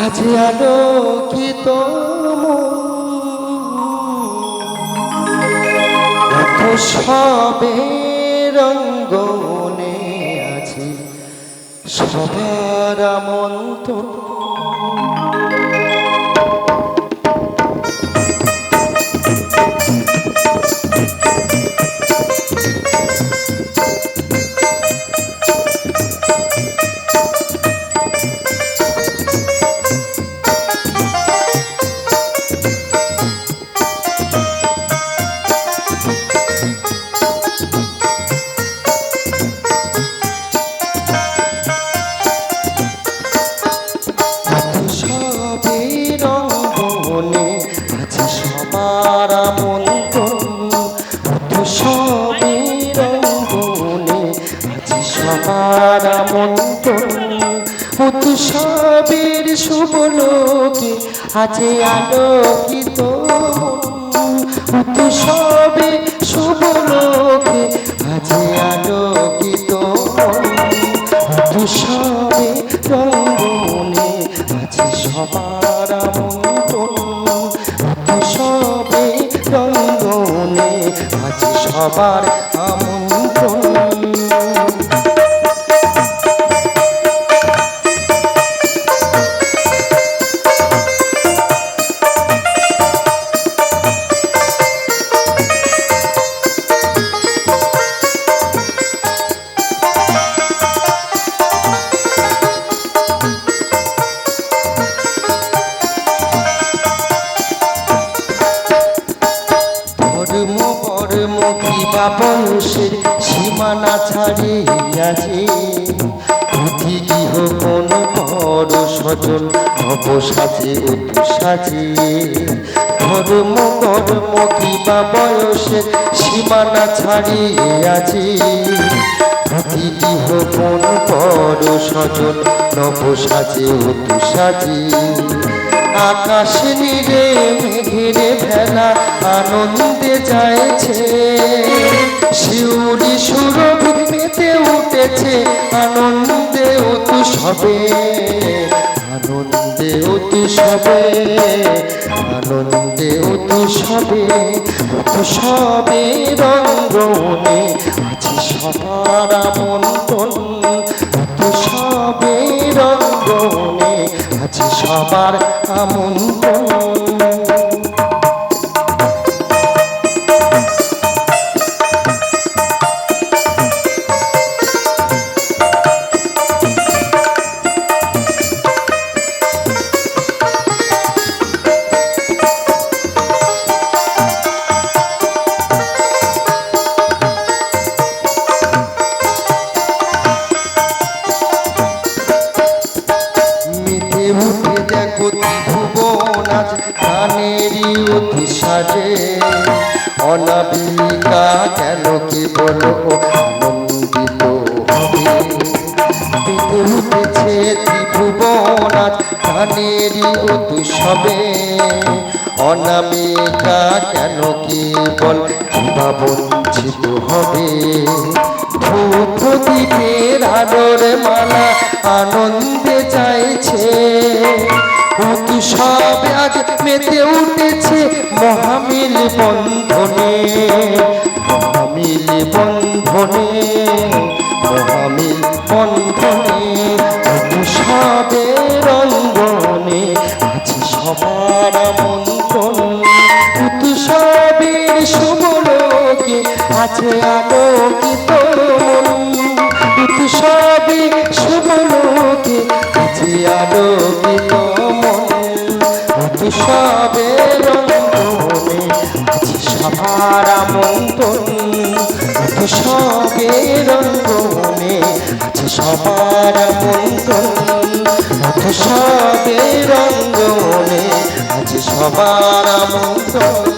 আছে আলোকিত এত সবে রঙ্গনে আছে সবার আমন্ত্রণ আছে সবার আমন্ত্রণ সবে রঙ্গনে আছে সবার আমন্ত্রণ উৎসবের সবের লোকে আছে আলোকিত। উৎসবে শুভ উৎসবে রঙ্গনে আজ সবার আমন্ত্রণ বংশের সীমানা ছাড়িয়াছে গৃহ কোন বড় সজন নব সাজে অতু সাজে ধর্ম বর্ম কিবা বয়সের সীমানা ছাড়িয়াছে গৃহ কোন বড় নব সাজে সাজে আকাশ নিরে, মেঘেরে ভেলা, আনন্দে যাইছে। উৎসবে আনন্দে উৎসবে আনন্দে উৎসবে উৎসবে রঙ্গনে আছে সবার আমন্ত্রণ। সাজে অনাবিকা কেন কি বলো? আনন্দিত হবে। মেতে উঠেছে ত্রিভুবন আজ গানেরই সবে অনামিকা কেন বঞ্চিত হবে? দ্বীপের আলোর মালা আনন্দে মেতে উঠেছে মহামিল বন্ধনে মহামিল বন্ধনে মহামিল বন্ধনে উৎসবে রঙ্গনে আছে সবার আমন্ত্রণ। উৎসবের শুভ আছে আলোকিত উৎসবে রঙ্গনে আজ সবার আমন্ত্রণ।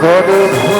ঘরে